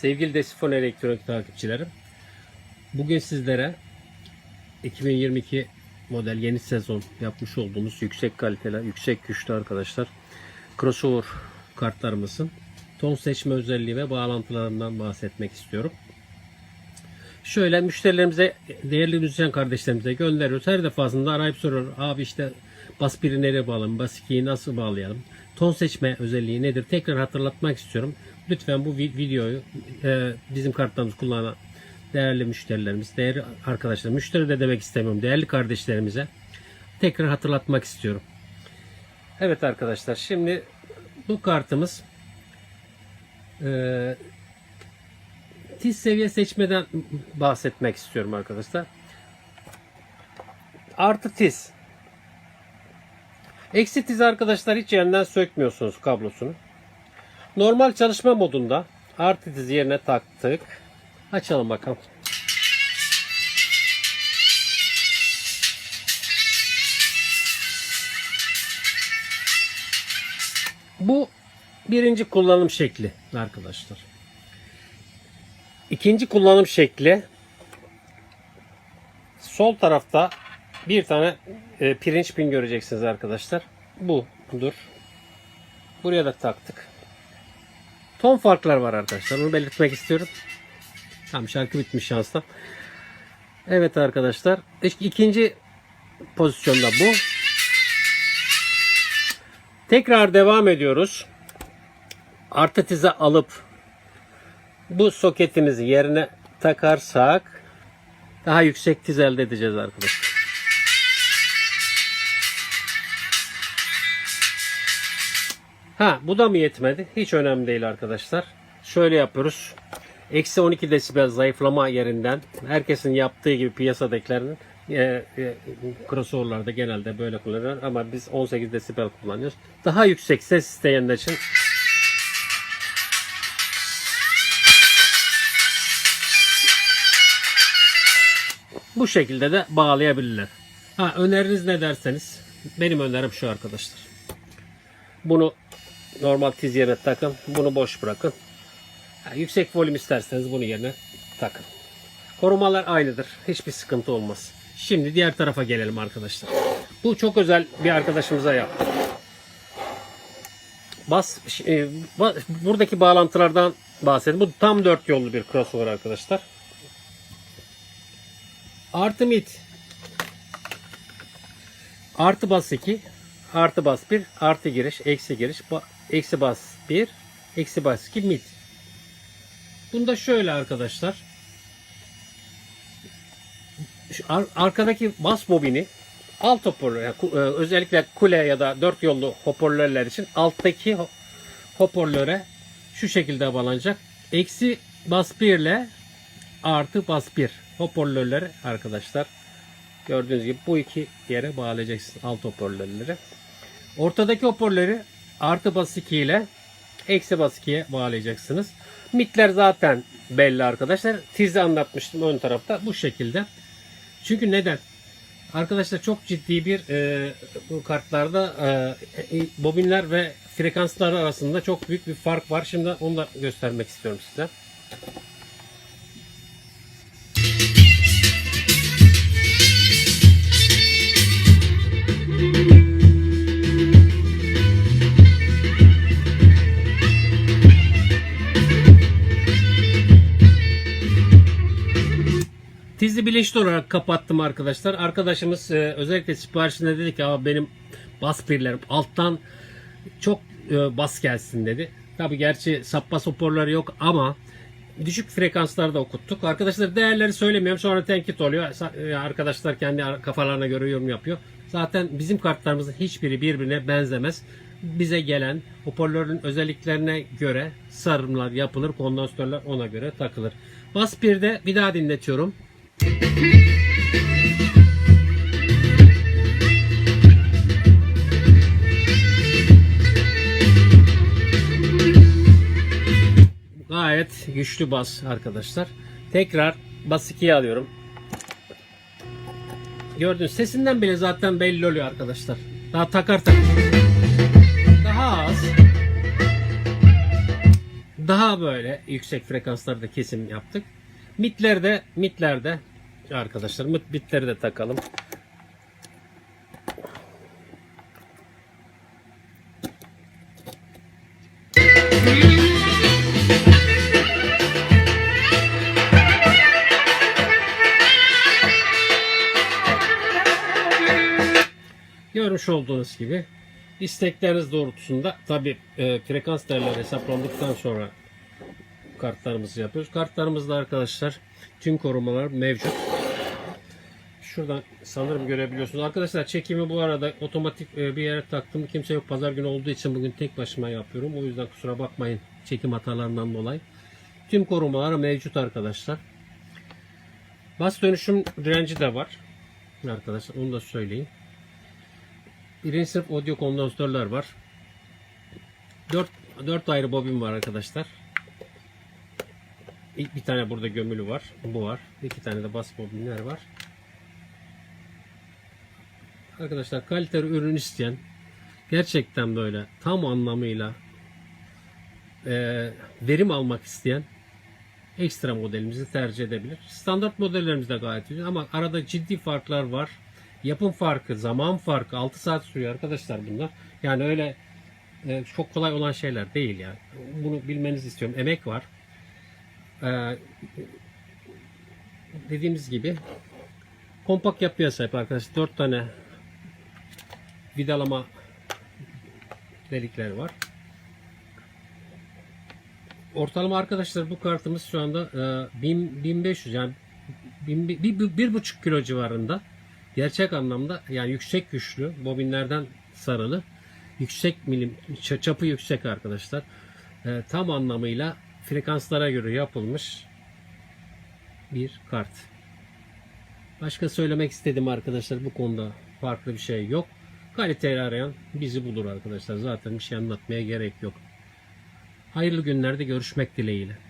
Sevgili Desifon Elektronik takipçilerim. Bugün sizlere 2022 model yeni sezon yapmış olduğumuz yüksek kaliteli, yüksek güçlü arkadaşlar crossover kartlarımızın ton seçme özelliği ve bağlantılarından bahsetmek istiyorum. Şöyle müşterilerimize, değerli müzisyen kardeşlerimize gönderiyoruz. Her defasında arayıp soruyor. Abi işte bas biri nereye bağlayalım? Bas 2'yi nasıl bağlayalım? Ton seçme özelliği nedir? Tekrar hatırlatmak istiyorum. Lütfen bu vi- videoyu e, bizim kartlarımız kullanan değerli müşterilerimiz, değerli arkadaşlar, müşteri de demek istemiyorum. Değerli kardeşlerimize tekrar hatırlatmak istiyorum. Evet arkadaşlar şimdi bu kartımız e, tiz seviye seçmeden bahsetmek istiyorum arkadaşlar. Artı tiz. Eksi tiz arkadaşlar hiç yerinden sökmüyorsunuz kablosunu. Normal çalışma modunda artı tiz yerine taktık. Açalım bakalım. Bu birinci kullanım şekli arkadaşlar. İkinci kullanım şekli sol tarafta bir tane e, pirinç pin göreceksiniz arkadaşlar. Bu budur. Buraya da taktık. Ton farklar var arkadaşlar. Onu belirtmek istiyorum. Tam şarkı bitmiş şansla. Evet arkadaşlar. İk- ikinci pozisyonda bu. Tekrar devam ediyoruz. Artı tize alıp bu soketimizi yerine takarsak daha yüksek tiz elde edeceğiz arkadaşlar. Ha bu da mı yetmedi? Hiç önemli değil arkadaşlar. Şöyle yapıyoruz. Eksi 12 desibel zayıflama yerinden herkesin yaptığı gibi piyasadakilerin e, e, crossover'larda genelde böyle kullanıyor ama biz 18 desibel kullanıyoruz. Daha yüksek ses isteyenler için bu şekilde de bağlayabilirler. Ha öneriniz ne derseniz benim önerim şu arkadaşlar. Bunu normal tiz yerine takın. Bunu boş bırakın. Ha, yüksek volüm isterseniz bunu yerine takın. Korumalar aynıdır. Hiçbir sıkıntı olmaz. Şimdi diğer tarafa gelelim arkadaşlar. Bu çok özel bir arkadaşımıza yaptık. Bas, e, ba- buradaki bağlantılardan bahsedeyim. Bu tam dört yollu bir crossover arkadaşlar. Artı mid. Artı bas 2. Artı bas 1. Artı giriş. Eksi giriş. ba- eksi bas 1. Eksi bas 2 mid. Bunda şöyle arkadaşlar. Ar- arkadaki bas bobini alt hoparlör e, özellikle kule ya da dört yollu hoparlörler için alttaki ho- hoparlöre şu şekilde bağlanacak. Eksi bas 1 ile artı bas 1 hoparlörleri arkadaşlar gördüğünüz gibi bu iki yere bağlayacaksınız alt hoparlörleri. Ortadaki hoparlörü artı bas 2 ile eksi bas 2'ye bağlayacaksınız. Mitler zaten belli arkadaşlar. Tizi anlatmıştım ön tarafta bu şekilde. Çünkü neden? Arkadaşlar çok ciddi bir e, bu kartlarda e, e, bobinler ve frekanslar arasında çok büyük bir fark var. Şimdi onu da göstermek istiyorum size. Bilinçli olarak kapattım arkadaşlar. Arkadaşımız e, özellikle siparişinde dedi ki Aa, benim bas birlerim alttan çok e, bas gelsin dedi. Tabi gerçi sap bas hoparlörü yok ama düşük frekanslarda okuttuk. Arkadaşlar değerleri söylemiyorum sonra tenkit oluyor. E, Arkadaşlar kendi kafalarına göre yorum yapıyor. Zaten bizim kartlarımızın hiçbiri birbirine benzemez. Bize gelen hoparlörün özelliklerine göre sarımlar yapılır. Kondansatörler ona göre takılır. Bas 1'de bir daha dinletiyorum. Gayet güçlü bas arkadaşlar. Tekrar bas 2'ye alıyorum. Gördüğünüz sesinden bile zaten belli oluyor arkadaşlar. Daha takar tak. Daha az. daha böyle yüksek frekanslarda kesim yaptık. Mitlerde mitlerde arkadaşlar bitleri de takalım. Görmüş olduğunuz gibi istekleriniz doğrultusunda tabi frekans değerleri hesaplandıktan sonra kartlarımızı yapıyoruz. Kartlarımızda arkadaşlar tüm korumalar mevcut. Şuradan sanırım görebiliyorsunuz. Arkadaşlar çekimi bu arada otomatik e, bir yere taktım. Kimse yok. Pazar günü olduğu için bugün tek başıma yapıyorum. O yüzden kusura bakmayın çekim hatalarından dolayı. Tüm korumalar mevcut arkadaşlar. Bas dönüşüm direnci de var. Arkadaşlar onu da söyleyeyim. Birinci sınıf audio kondansatörler var. 4, 4 ayrı bobin var arkadaşlar. Bir tane burada gömülü var. Bu var. İki tane de bas bobinler var. Arkadaşlar kaliteli ürün isteyen gerçekten böyle tam anlamıyla e, verim almak isteyen ekstra modelimizi tercih edebilir. Standart modellerimiz de gayet güzel ama arada ciddi farklar var. Yapım farkı, zaman farkı 6 saat sürüyor arkadaşlar bunlar. Yani öyle e, çok kolay olan şeyler değil yani. Bunu bilmenizi istiyorum. Emek var. E, dediğimiz gibi kompakt yapıya sahip arkadaşlar. 4 tane vidalama delikleri var. Ortalama arkadaşlar bu kartımız şu anda e, 1000 1500 yani 1000 bir, bir, bir buçuk kilo civarında gerçek anlamda yani yüksek güçlü bobinlerden sarılı yüksek milim çapı yüksek arkadaşlar E, tam anlamıyla frekanslara göre yapılmış bir kart. Başka söylemek istedim arkadaşlar bu konuda farklı bir şey yok. Kaliteyi arayan bizi bulur arkadaşlar. Zaten bir şey anlatmaya gerek yok. Hayırlı günlerde görüşmek dileğiyle.